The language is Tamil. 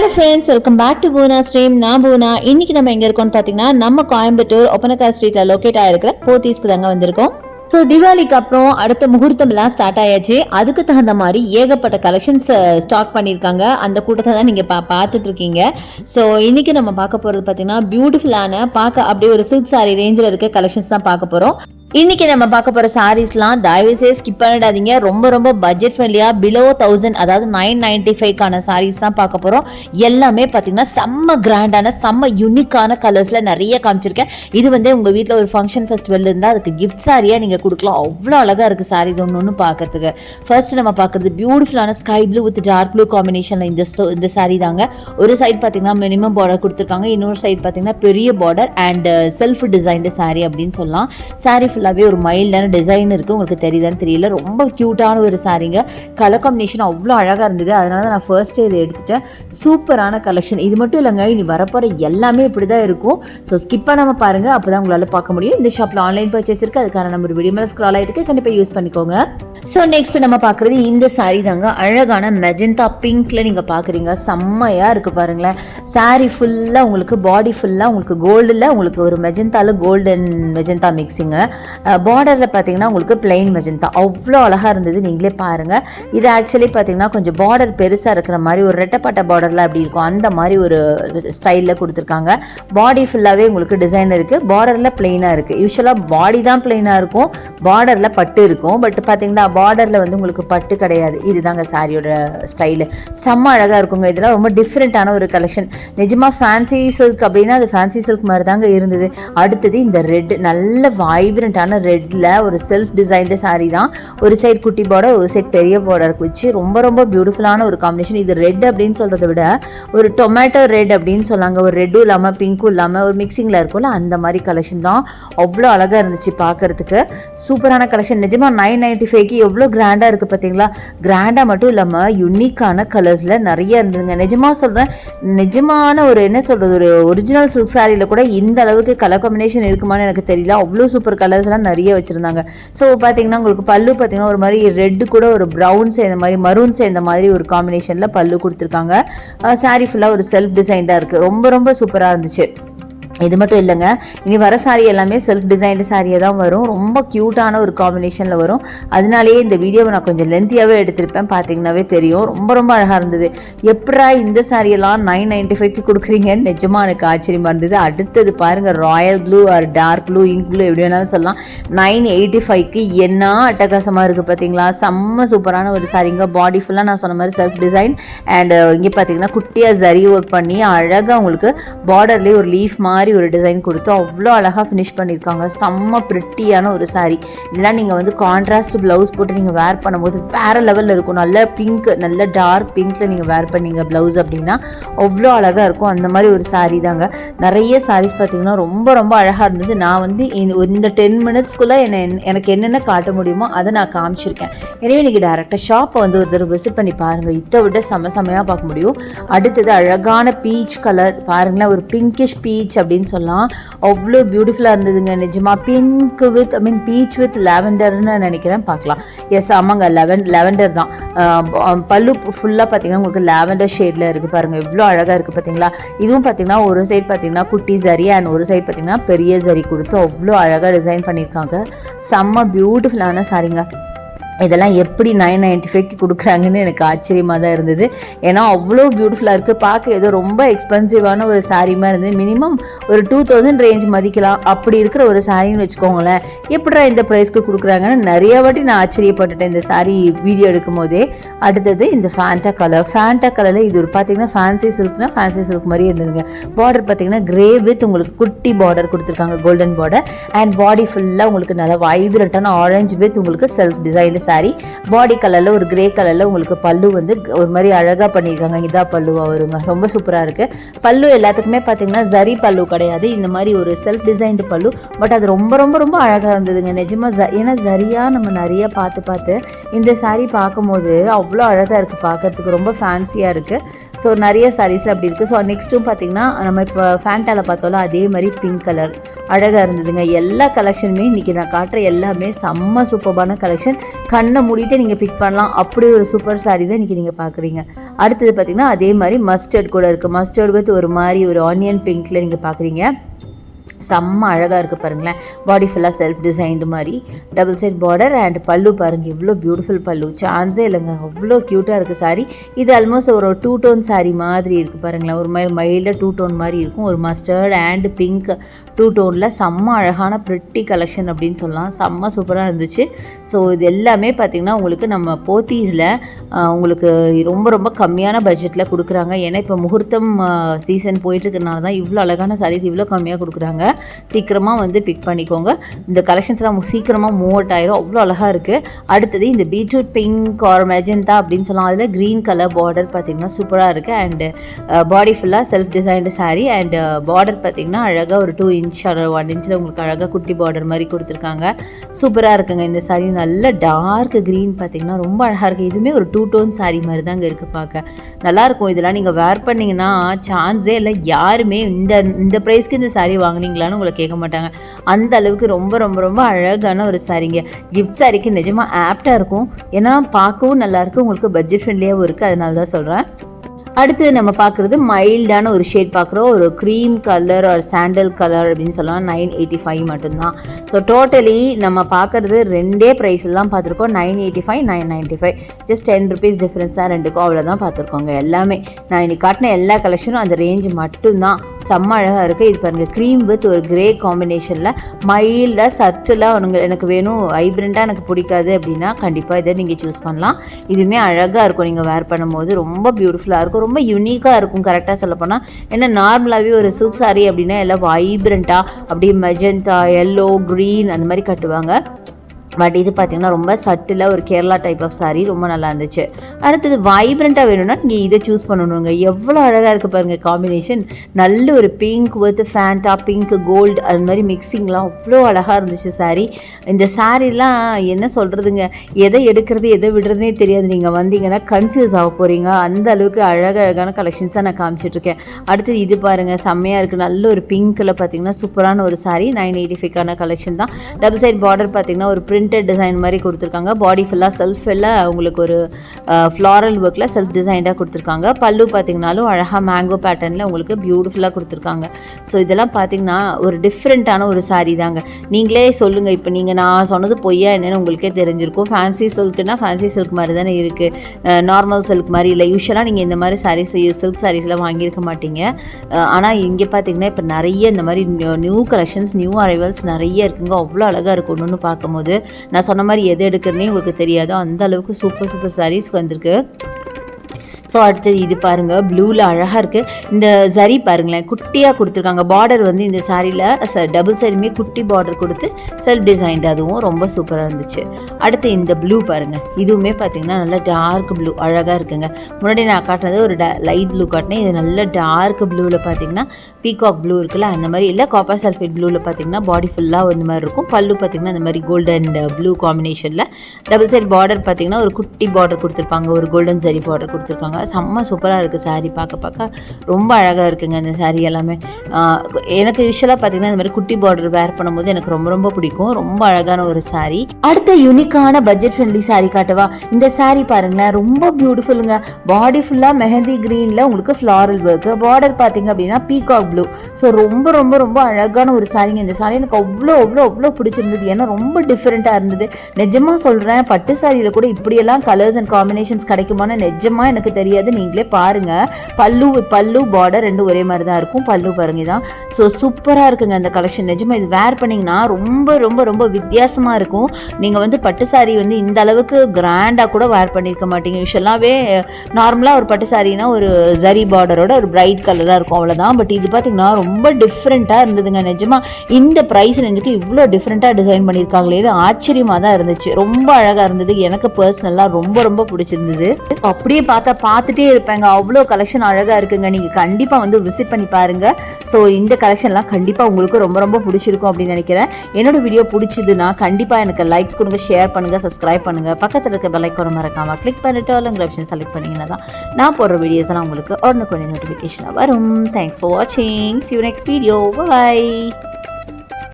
Hello friends welcome back to Poona stream நான் பூனா இன்னைக்கு நம்ம எங்க இருக்கோம்னு பார்த்தீங்கன்னா நம்ம கோயம்புத்தூர் ஒப்பனக்கா ஸ்ட்ரீட்ல லொக்கேட் ஆயிருக்கிற போத்தீஸ்க்கு தாங்க வந்திருக்கோம். ஸோ தீபாவளிக்கு அப்புறம் அடுத்த முகூர்த்தம்லாம் ஸ்டார்ட் ஆயாச்சு. அதுக்கு தகுந்த மாதிரி ஏகப்பட்ட கலெக்ஷன்ஸ் ஸ்டாக் பண்ணியிருக்காங்க. அந்த கூட்டத்தை தான் நீங்கள் பா பார்த்துட்டு இருக்கீங்க ஸோ இன்னைக்கு நம்ம பார்க்க போகிறது பார்த்தீங்கன்னா பியூட்டிஃபுல்லான பார்க்க அப்படியே ஒரு சில்க் சாரி ரேஞ்சில் இருக்க கலெக்ஷன்ஸ் தான் பார்க்க போகிறோம் இன்னைக்கு நம்ம பார்க்க போற சாரீஸ்லாம் தயவு செய்து ஸ்கிப் பண்ணிடாதீங்க. ரொம்ப ரொம்ப பட்ஜெட் ஃப்ரெண்ட்லியா பிலோ தௌசண்ட் அதாவது நைன் நைன்டி ஃபைவ்க்கான சாரீஸ் தான் பார்க்க போறோம். எல்லாமே பார்த்தீங்கன்னா செம்ம கிராண்டான செம்ம யூனிக்கான கலர்ஸ்ல நிறைய காமிச்சிருக்கேன். இது வந்து உங்க வீட்டில் ஒரு ஃபங்க்ஷன் ஃபெஸ்டிவல் இருந்தால் அதுக்கு கிஃப்ட் சாரியா நீங்க கொடுக்கலாம். அவ்வளோ அழகா இருக்கு சாரீஸ் ஒன்று ஒன்று பார்க்கறதுக்கு. ஃபர்ஸ்ட் நம்ம பார்க்கறது பியூட்டிஃபுல்லான sky blue with dark blue காம்பினேஷன்ல இந்த இந்த சாரீ தாங்க. ஒரு சைட் பார்த்தீங்கன்னா மினிமம் பார்டர் கொடுத்துருக்காங்க. இன்னொரு சைட் பார்த்தீங்கன்னா பெரிய border and self designed sari அப்படின்னு சொல்லலாம். சாரீ ஃபுல்லாகவே ஒரு மைல்டான டிசைன் இருக்குது உங்களுக்கு தெரியுதான்னு தெரியல. ரொம்ப க்யூட்டான ஒரு சாரீங்க கலர் காம்பினேஷன் அவ்வளோ அழகாக இருந்தது. அதனால தான் நான் ஃபர்ஸ்ட்டே இதை எடுத்துட்டேன். சூப்பரான கலெக்ஷன் இது மட்டும் இல்லைங்க இனி வரப்போகிற எல்லாமே இப்படி தான் இருக்கும். ஸோ ஸ்கிப் பண்ணாமல் பாருங்கள் அப்போ தான் உங்களால் பார்க்க முடியும். இந்த ஷாப்பில் ஆன்லைன் பர்ச்சேஸ் இருக்குது அதுக்கான நம்பர் வீடியோ மேலே ஸ்க்ரால் ஆகிட்டு கண்டிப்பாக யூஸ் பண்ணிக்கோங்க. ஸோ நெக்ஸ்ட் நம்ம பார்க்குறது இந்த சாரீ தாங்க. அழகான மெஜந்தா பிங்க்ல நீங்கள் பார்க்குறீங்க. செம்மையாக இருக்குது பாருங்களேன். சாரீ ஃபுல்லாக உங்களுக்கு பாடி ஃபுல்லாக உங்களுக்கு கோல்டில் உங்களுக்கு ஒரு மெஜந்தால கோல்டன் மெஜந்தா மிக்ஸிங்க பார்டரில் பார்த்தீங்கன்னா உங்களுக்கு பிளெயின் மெஜந்தா அவ்வளோ அழகாக இருந்தது. நீங்களே பாருங்கள் இது ஆக்சுவலி பார்த்தீங்கன்னா கொஞ்சம் பார்டர் பெருசாக இருக்கிற மாதிரி ஒரு ரெட்டப்பட்ட பார்டரில் அப்படி இருக்கும். அந்த மாதிரி ஒரு ஸ்டைலில் கொடுத்துருக்காங்க. பாடி ஃபுல்லாகவே உங்களுக்கு டிசைன் இருக்குது பார்டரில் பிளெயினாக இருக்குது யூஸ்வலாக பாடி தான் பிளெயினாக இருக்கும். பார்டரில் பட்டு இருக்கும். பட் பார்த்தீங்கன்னா பார்டரில் வந்து உங்களுக்கு பட்டு கிடையாது. இதுதாங்க சாரியோட ஸ்டைலு செம்ம அழகாக இருக்குங்க. இதெல்லாம் ரொம்ப டிஃப்ரெண்ட்டான ஒரு கலெக்ஷன் நிஜமாக ஃபேன்சி சில்க் அப்படின்னா அது ஃபேன்சி சில்க் மாதிரி தாங்க இருந்தது. அடுத்தது இந்த ரெட் நல்ல வைப்ரண்ட்டான ரெட்டில் ஒரு செல்ஃப் டிசைன்டு சாரீ தான். ஒரு சைட் குட்டி பார்டர் ஒரு சைட் பெரிய பார்டர் வச்சு ரொம்ப ரொம்ப பியூட்டிஃபுல்லான ஒரு காம்பினேஷன் இது ரெட் அப்படின்னு சொல்கிறத விட ஒரு டொமேட்டோ ரெட் அப்படின்னு சொன்னாங்க. ஒரு ரெட்டும் இல்லாமல் பிங்க்கும் இல்லாமல் ஒரு மிக்சிங்கில் இருக்கும்ல அந்த மாதிரி கலெக்ஷன் தான். அவ்வளோ அழகாக இருந்துச்சு பார்க்கறதுக்கு. சூப்பரான கலெக்ஷன் நிஜமாக நைன் நைன்ட்டி ஃபைவ்க்கு எவ்வளோ கிராண்டாக இருக்குது பார்த்தீங்களா? கிராண்டாக மட்டும் இல்லாமல் யுனிக்கான கலர்ஸில் நிறைய இருந்ததுங்க. நிஜமாக சொல்கிறேன் நிஜமான ஒரு என்ன சொல்கிறது ஒரு ஒரிஜினல் சில்க் சாரியில் கூட இந்த அளவுக்கு கலர் காம்பினேஷன் இருக்குமான்னு எனக்கு தெரியல. அவ்வளோ சூப்பர் கலர்ஸ் கலர்ஸ்லாம் நிறைய வச்சுருந்தாங்க. ஸோ பார்த்தீங்கன்னா உங்களுக்கு பல்லு பார்த்தீங்கன்னா ஒரு மாதிரி ரெட்டு கூட ஒரு ப்ரௌன் சேர்ந்த மாதிரி மரூன் சேர்ந்த மாதிரி ஒரு காம்பினேஷனில் பல்லு கொடுத்துருக்காங்க. சாரீ ஃபுல்லாக ஒரு செல்ஃப் டிசைன்டாக இருக்குது ரொம்ப ரொம்ப சூப்பராக இருந்துச்சு. இது மட்டும் இல்லைங்க. இனி வர சாரி எல்லாமே செல்ஃப் டிசைன்டு சாரியாக தான் வரும். ரொம்ப க்யூட்டான ஒரு காம்பினேஷனில் வரும். அதனாலேயே இந்த வீடியோவை நான் கொஞ்சம் லென்த்தியாகவே எடுத்திருப்பேன். பார்த்தீங்கன்னாவே தெரியும். ரொம்ப ரொம்ப அழகாக இருந்தது. எப்படா இந்த சாரியெல்லாம் நைன் நைன்டி ஃபைவ்க்கு கொடுக்குறீங்கன்னு நிஜமாக எனக்கு ஆச்சரியமாக இருந்தது. அடுத்தது பாருங்கள் royal blue or dark blue ink blue எப்படி வேணாலும் சொல்லலாம். நைன் எயிட்டி ஃபைவ்க்கு என்ன அட்டகாசமாக இருக்குது பார்த்தீங்களா செம்ம சூப்பரான ஒரு சாரிங்க பாடி ஃபுல்லாக நான் சொன்ன மாதிரி செல்ஃப் டிசைன் அண்ட் இங்கே பார்த்தீங்கன்னா குட்டியாக ஜரி ஒர்க் பண்ணி அழகாக உங்களுக்கு பார்டர்லேயே ஒரு லீஃப் மாதிரி ஒரு டிசைன் கொடுத்து அவ்வளோ அழகாக ஃபினிஷ் பண்ணியிருக்காங்க. செம்ம ப்ரிட்டியான ஒரு சாரீ இதெல்லாம் நீங்கள் வந்து கான்ட்ராஸ்ட் ப்ளவுஸ் போட்டு நீங்கள் வேர் பண்ணும்போது வேறு லெவலில் இருக்கும். நல்ல பிங்க் நல்ல டார்க் பிங்க்கில் நீங்கள் வேர் பண்ணீங்க ப்ளவுஸ் அப்படின்னா அவ்வளோ அழகாக இருக்கும். அந்த மாதிரி ஒரு சாரீ தாங்க. நிறைய சாரீஸ் பார்த்தீங்கன்னா ரொம்ப ரொம்ப அழகாக இருந்தது. நான் வந்து இந்த- இந்த டென் மினிட்ஸ்க்குள்ளே என்ன எனக்கு என்னென்ன காட்ட முடியுமோ அதை நான் காமிச்சிருக்கேன். எனவே நீங்கள் டேரெக்டாக ஷாப்பை வந்து ஒரு தடவை விசிட் பண்ணி பாருங்கள் இதை விட செம செமையாக பார்க்க முடியும். அடுத்தது அழகான பீச் கலர் பாருங்களேன் ஒரு பிங்கிஷ் பீச் அப்படின்னு சொல்லலாம். அவ்வளோ பியூட்டிஃபுல்லாக இருந்ததுங்க. நிஜமா pink with I mean peach with லாவெண்டர்னு நினைக்கிறேன். பார்க்கலாம். எஸ் ஆமாங்க. லெவன் லெவெண்டர் தான். பல்லு ஃபுல்லாக பார்த்தீங்கன்னா உங்களுக்கு லாவெண்டர் ஷேடில் இருக்குது பாருங்கள் எவ்வளோ அழகாக இருக்குது பார்த்தீங்களா? இதுவும் பார்த்தீங்கன்னா ஒரு சைடு பார்த்தீங்கன்னா குட்டி சரி அண்ட் ஒரு சைடு பார்த்தீங்கன்னா பெரிய சரி கொடுத்து அவ்வளோ அழகாக டிசைன் பண்ணியிருக்காங்க. செம்ம பியூட்டிஃபுல்லான சாரிங்க இதெல்லாம் எப்படி நைன் நைன்டி ஃபைவ்க்கு கொடுக்குறாங்கன்னு எனக்கு ஆச்சரியமாக தான் இருந்தது. ஏன்னா அவ்வளோ பியூட்டிஃபுல்லாக இருக்குது பார்க்க ஏதோ ரொம்ப எக்ஸ்பென்சிவான ஒரு சாரீமாக மாதிரி இருந்தது. மினிமம் ஒரு டூ தௌசண்ட் ரேஞ்ச் மதிக்கலாம். அப்படி இருக்கிற ஒரு சாரின்னு வச்சுக்கோங்களேன். எப்படிடா இந்த ப்ரைஸ்க்கு கொடுக்குறாங்கன்னு நிறைய வாட்டி நான் ஆச்சரியப்பட்டுட்டேன் இந்த சாரீ வீடியோ எடுக்கும் போதே அடுத்தது இந்த ஃபேண்டா கலர் ஃபேண்டா கலரில் இது ஒரு பார்த்தீங்கன்னா ஃபேன்சி சில்க்னா ஃபேன்சி சில்க் மாதிரி இருந்ததுங்க. பார்டர் பார்த்தீங்கன்னா கிரே வித் உங்களுக்கு குட்டி பார்டர் கொடுத்துருக்காங்க கோல்டன் பார்டர் அண்ட் பாடி ஃபுல்லாக உங்களுக்கு நல்லா வைப்ரண்ட்டான ஆரஞ்சு வித் உங்களுக்கு செல்ஃப் டிசைன்டு saree. பாடி கலரில் ஒரு கிரே கலரில் உங்களுக்கு பல்லு வந்து ஒரு மாதிரி அழகாக பண்ணியிருக்காங்க. இதா பல்லுவாக வருங்க. ரொம்ப சூப்பராக இருக்குது பல்லு எல்லாத்துக்குமே பார்த்தீங்கன்னா ஜரி பல்லு கிடையாது. இந்த மாதிரி ஒரு செல்ஃப் டிசைன்டு பல்லு. பட் அது ரொம்ப ரொம்ப ரொம்ப அழகாக இருந்ததுங்க. நிஜமாக ஜ ஏன்னா ஜரியாக நம்ம நிறைய பார்த்து பார்த்து இந்த சாரீ பார்க்கும்போது அவ்வளோ அழகாக இருக்குது பார்க்கறதுக்கு. ரொம்ப ஃபேன்சியாக இருக்குது ஸோ நிறைய சாரீஸில் அப்படி இருக்குது ஸோ நெக்ஸ்ட்டும் பார்த்தீங்கன்னா நம்ம இப்போ ஃபேண்டாவில் பார்த்தோம்ல அதே மாதிரி பிங்க் கலர் அழகாக இருந்ததுங்க. எல்லா கலெக்ஷனுமே இன்றைக்கி நான் காட்டுற எல்லாமே செம்ம சூப்பர்பான கலெக்ஷன் கண்ணை மூடிட்டு நீங்கள் பிக் பண்ணலாம். அப்படி ஒரு சூப்பர் சாரி தான் இன்றைக்கி நீங்கள் பார்க்குறீங்க அடுத்தது பார்த்தீங்கன்னா அதே மாதிரி மஸ்டர்ட் கூட இருக்குது மஸ்டர்ட் வித் ஒரு மாதிரி ஒரு ஆனியன் பிங்க்கில் நீங்கள் பார்க்குறீங்க செம்ம அழகாக இருக்குது பாருங்களேன். பாடி ஃபுல்லாக செல்ஃப் டிசைன்டு மாதிரி. Double side border and pallu பாருங்கள் இவ்வளோ பியூட்டிஃபுல் பல்லு. சான்ஸே இல்லைங்க. அவ்வளோ க்யூட்டாக இருக்குது சாரி இது ஆல்மோஸ்ட் ஒரு டூ டோன் சாரி மாதிரி இருக்குது பாருங்களேன். ஒரு மாதிரி மைல்டாக டூ டோன் மாதிரி இருக்கும். ஒரு மஸ்டர்ட் அண்ட் பிங்க் டூ டோனில் செம்ம அழகான ப்ரிட்டி கலெக்ஷன் அப்படின்னு சொல்லலாம். செம்ம சூப்பராக இருந்துச்சு. ஸோ இது எல்லாமே பார்த்திங்கன்னா உங்களுக்கு நம்ம போத்தீஸில் உங்களுக்கு ரொம்ப ரொம்ப கம்மியான பட்ஜெட்டில் கொடுக்குறாங்க. ஏன்னா இப்போ முகூர்த்தம் சீசன் போயிட்டுருக்கனால தான் இவ்வளோ அழகான சாரீஸ் இவ்வளோ கம்மியாக கொடுக்குறாங்க. சீக்கிரமாக வந்து பிக் பண்ணிக்கோங்க. இந்த கலெக்ஷன்ஸ்லாம் சீக்கிரமாக மூவ் அவுட் ஆயிரும். அவ்வளோ அழகாக இருக்குது அடுத்தது இந்த பீட்ரூட் பிங்க் ஆர் மெஜெண்டா அப்படின்னு சொல்லலாம். அதில் க்ரீன் கலர் பார்டர் பார்த்திங்கன்னா சூப்பராக இருக்குது அண்டு பாடி ஃபுல்லாக self designed sari and border பார்த்திங்கன்னா அழகாக ஒரு டூ இன்ச் ஒரு ஒன் இன்ச்சில் உங்களுக்கு அழகாக குட்டி பார்டர் மாதிரி கொடுத்துருக்காங்க. சூப்பராக இருக்குங்க இந்த சாரீ நல்ல டார்க் க்ரீன் பார்த்திங்கன்னா ரொம்ப அழகாக இருக்குது இதுவுமே ஒரு டூ டோன் சாரீ மாதிரி தாங்க இருக்குது பார்க்க. நல்லாயிருக்கும் இதெல்லாம் நீங்கள் வேர் பண்ணிங்கன்னா சான்ஸே இல்லை யாருமே இந்த இந்த ப்ரைஸ்க்கு இந்த சாரீ வாங்கினீங்க வாங்குனீங்களான்னு உங்களை கேட்க மாட்டாங்க. அந்த அளவுக்கு ரொம்ப ரொம்ப ரொம்ப அழகான ஒரு சாரீங்க கிஃப்ட் சாரிக்கு நிஜமாக ஆப்டாக இருக்கும். ஏன்னா பார்க்கவும் நல்லாயிருக்கு உங்களுக்கு பட்ஜெட் ஃப்ரெண்ட்லியாகவும் இருக்குது அதனால தான் சொல்கிறேன் அடுத்தது நம்ம பார்க்குறது மைல்டான ஒரு ஷேட் பார்க்குறோம். ஒரு க்ரீம் கலர் ஒரு சாண்டல் கலர் அப்படின்னு சொல்லலாம். நைன் எயிட்டி ஃபைவ் மட்டும்தான். ஸோ டோட்டலி நம்ம பார்க்குறது ரெண்டே ப்ரைஸில் தான் பார்த்துருக்கோம். Nine eighty five nine ninety five just ten rupees difference தான் ரெண்டுக்கும். அவ்வளோதான் பார்த்துருக்கோங்க எல்லாமே. நான் இன்னைக்கு காட்டின எல்லா கலெக்ஷனும் அந்த ரேஞ்ச் மட்டும்தான். செம்ம அழகாக இருக்குது இது பாருங்கள் க்ரீம் வித் ஒரு கிரே காம்பினேஷனில் மைல்டாக சட்டிலாக உனக்கு எனக்கு வேணும். வைப்ரண்ட்டாக எனக்கு பிடிக்காது அப்படின்னா கண்டிப்பாக இதை நீங்கள் சூஸ் பண்ணலாம். இதுவுமே அழகாக இருக்கும். நீங்கள் வேர் பண்ணும்போது ரொம்ப பியூட்டிஃபுல்லாக இருக்கும். ரொம்ப யூனிக்காக இருக்கும் கரெக்டாக சொல்லப்போனால் ஏன்னா நார்மலாகவே ஒரு சில்க் சாரி அப்படின்னா எல்லாம் வைப்ரண்ட்டாக அப்படியே மெஜந்தா எல்லோ க்ரீன் அந்த மாதிரி கட்டுவாங்க. பட் இது பார்த்தீங்கன்னா ரொம்ப சட்டிலாக ஒரு கேரளா டைப் ஆஃப் சாரீ ரொம்ப நல்லா இருந்துச்சு. அடுத்தது வைப்ரண்ட்டாக வேணும்னா நீங்கள் இதை சூஸ் பண்ணணுங்க. எவ்வளோ அழகாக இருக்குது பாருங்கள் காம்பினேஷன் நல்ல ஒரு pink with Fanta pink gold அது மாதிரி மிக்சிங்லாம் அவ்வளோ அழகாக இருந்துச்சு saree. இந்த சாரீலாம் என்ன சொல்கிறதுங்க எதை எடுக்கிறது எதை விடுறதுனே தெரியாது. நீங்கள் வந்தீங்கன்னா கன்ஃபியூஸ் ஆக போகிறீங்க அந்த அளவுக்கு அழக அழகான கலெக்ஷன்ஸ் தான் நான் காமிச்சிட்ருக்கேன் அடுத்தது இது பாருங்கள் செம்மையாக இருக்குது நல்ல ஒரு பிங்க்கில் பார்த்தீங்கன்னா சூப்பரான ஒரு சாரீ நைன் எயிட்டி ஃபைவ்க்கான கலெக்ஷன் தான். டபுள் சைட் பார்டர் பார்த்தீங்கன்னா ஒரு பிரிண்டட் டிசைன் மாதிரி கொடுத்துருக்காங்க. பாடி ஃபுல்லாக செல்ஃப் எல்லாம் உங்களுக்கு ஒரு ஃப்ளாரல் ஒர்க்கில் செல்ஃப் டிசைன்டாக கொடுத்துருக்காங்க. பல்லு பார்த்தீங்கனாலும் அழகாக மேங்கோ பேட்டர்னில் உங்களுக்கு பியூட்டிஃபுல்லாக கொடுத்துருக்காங்க. ஸோ இதெல்லாம் பார்த்தீங்கன்னா ஒரு டிஃப்ரெண்ட்டான ஒரு சாரீ தாங்க. நீங்களே சொல்லுங்கள் இப்போ நீங்கள் நான் சொன்னது பொய்யா என்னென்னு உங்களுக்கே தெரிஞ்சிருக்கும். ஃபேன்சி சில்க்குன்னா ஃபேன்சி சில்க் மாதிரி தானே இருக்குது நார்மல் சில்க் மாதிரி இல்லை. யூஸ்வலாக நீங்கள் இந்த மாதிரி சாரீஸ் சில்க் சாரீஸ்லாம் வாங்கியிருக்க மாட்டீங்க. ஆனால் இங்கே பார்த்தீங்கன்னா இப்போ நிறைய இந்த மாதிரி நியூ கலெக்ஷன்ஸ் நியூ அரைவல்ஸ் நிறைய இருக்குங்க. அவ்வளோ அழகாக இருக்கும் ஒன்று பார்க்கும்போது. நான் சொன்ன மாதிரி எது எடுக்கிறதுனே உங்களுக்கு தெரியாது. அந்த அளவுக்கு சூப்பர் சூப்பர் சாரீஸ் வந்திருக்கு. ஸோ அடுத்தது இது பாருங்கள் ப்ளூவில் அழகாக இருக்குது இந்த சரி பாருங்களேன் குட்டியாக கொடுத்துருக்காங்க. பார்டர் வந்து இந்த சாரியில் டபுள் சைடுமே குட்டி பார்டர் கொடுத்து செல்ஃப் டிசைன்டு அதுவும் ரொம்ப சூப்பராக இருந்துச்சு. அடுத்து இந்த ப்ளூ பாருங்கள் இதுவுமே பார்த்திங்கன்னா நல்லா டார்க் ப்ளூ அழகாக இருக்குங்க. முன்னாடி நான் காட்டினது ஒரு லைட் ப்ளூ காட்டினேன். இது நல்ல டார்க் ப்ளூவில் பார்த்தீங்கன்னா பீகாக் ப்ளூ இருக்குல்ல அந்த மாதிரி இல்லை காப்பர் சல்ஃபேட் ப்ளூவில் பார்த்தீங்கன்னா பாடி ஃபுல்லாக இந்த மாதிரி இருக்கும். பல்லு பார்த்தீங்கன்னா இந்த மாதிரி கோல்டன் ப்ளூ காம்பினேஷனில் டபுள் சைட் பார்டர் பார்த்தீங்கன்னா ஒரு குட்டி பார்டர் கொடுத்துருப்பாங்க ஒரு கோல்டன் சரி பார்டர் கொடுத்துருக்காங்க. செம்ம சூப்பராக இருக்குது saree. பார்க்க பார்க்க ரொம்ப அழகாக இருக்குங்க இந்த saree எல்லாமே. எனக்கு யூஸ்வலாக பார்த்தீங்கன்னா இந்த மாதிரி குட்டி பார்டர் வேர் பண்ணும்போது எனக்கு ரொம்ப ரொம்ப பிடிக்கும். ரொம்ப அழகான ஒரு saree. அடுத்த யூனிக்கான பட்ஜெட் ஃப்ரெண்ட்லி சாரீ காட்டவா? இந்த saree பாருங்களேன் ரொம்ப பியூட்டிஃபுல்லுங்க பாடி ஃபுல்லாக மெஹந்தி க்ரீனில் உங்களுக்கு ஃப்ளாரல் ஒர்க்கு பார்டர் பார்த்தீங்க அப்படின்னா பீகாக் ப்ளூ ஸோ ரொம்ப ரொம்ப ரொம்ப அழகான ஒரு சாரிங்க இந்த சாரீ எனக்கு அவ்வளோ அவ்வளோ அவ்வளோ பிடிச்சிருந்தது. ஏன்னா ரொம்ப டிஃப்ரெண்ட்டாக இருந்தது. நிஜமாக சொல்கிறேன் பட்டு சாரியில் கூட இப்படியெல்லாம் கலர்ஸ் அண்ட் காம்பினேஷன்ஸ் கிடைக்குமான்னு நிஜமாக எனக்கு தெரியும் தெரியாது. நீங்களே பாருங்க. பல்லு பல்லு பார்டர் ரெண்டும் ஒரே மாதிரி தான் இருக்கும். பல்லு பாருங்க தான் ஸோ சூப்பராக இருக்குங்க அந்த கலெக்ஷன் நிஜமாக இது வேர் பண்ணிங்கன்னா ரொம்ப ரொம்ப ரொம்ப வித்தியாசமாக இருக்கும். நீங்கள் வந்து பட்டு சாரி வந்து இந்த அளவுக்கு கிராண்டாக கூட வேர் பண்ணியிருக்க மாட்டீங்க. யூஸ்வலாகவே நார்மலாக ஒரு பட்டு சாரினா ஒரு ஜரி பார்டரோட ஒரு பிரைட் கலராக இருக்கும். அவ்வளோதான் பட் இது பார்த்திங்கன்னா ரொம்ப டிஃப்ரெண்ட்டாக இருந்ததுங்க. நிஜமாக இந்த ப்ரைஸ் நினைச்சிட்டு இவ்வளோ டிஃப்ரெண்ட்டாக டிசைன் பண்ணியிருக்காங்களே இது ஆச்சரியமாக தான் இருந்துச்சு. ரொம்ப அழகாக இருந்தது. எனக்கு பர்சனலாக ரொம்ப ரொம்ப பிடிச்சிருந்தது. அப்படியே பார்த்தா பார்த்துட்டே இருப்பேங்க. அவ்வளோ கலெக்ஷன் அழகாக இருக்குங்க. நீங்கள் கண்டிப்பாக வந்து விசிட் பண்ணி பாருங்கள் ஸோ இந்த கலெக்ஷன்லாம் கண்டிப்பாக உங்களுக்கு ரொம்ப ரொம்ப பிடிச்சிருக்கும் அப்படின்னு நினைக்கிறேன். என்னோட வீடியோ பிடிச்சதுன்னா கண்டிப்பாக எனக்கு லைக்ஸ் கொடுங்க ஷேர் பண்ணுங்கள் சப்ஸ்கிரைப் பண்ணுங்கள் பக்கத்தில் இருக்க பெல் ஐக்கான கிளிக் பண்ணிட்டு அல்லங்கிற ஆப்ஷன் செலக்ட் பண்ணிங்கன்னா தான் நான் போடுற வீடியோஸ்லாம் உங்களுக்கு உங்களுக்கு உடனுக்குடனே நோட்டிஃபிகேஷனாக வரும். தேங்க்ஸ் ஃபார் வாட்சிங் see you next video bye